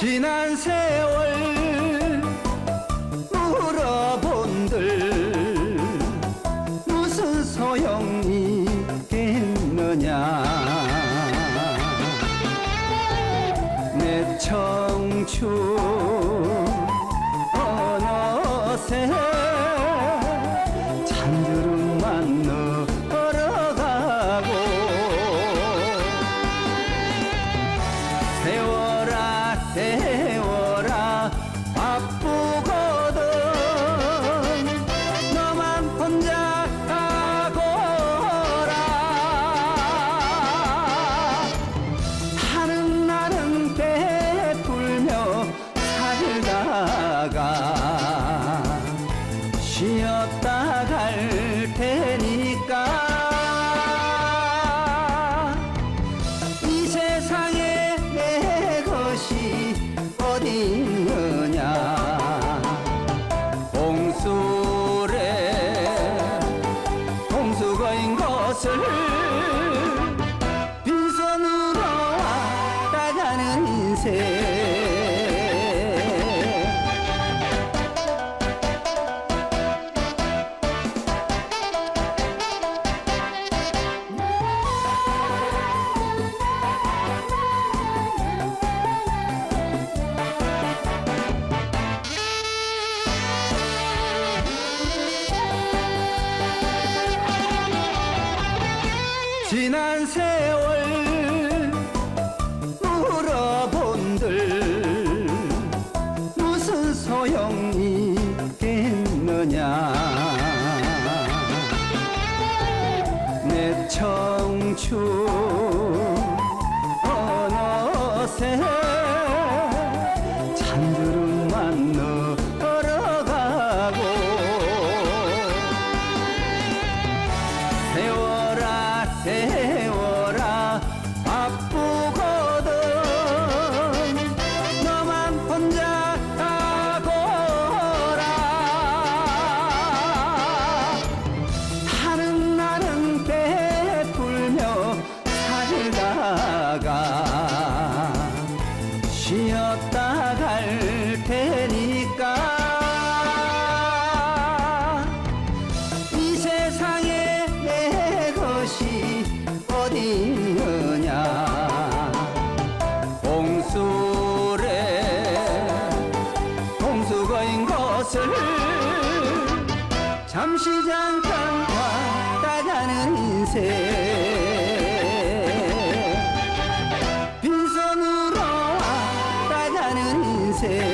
지난 세월 물어본들 무슨 소용이 있겠느냐? 내 청춘 어느새 밤새. 지난 세월 멈춰 어디느냐? 봉수래 봉수거인 것을 잠시 잠깐 갔다가는 인생. 빈손으로 왔다가는 인생.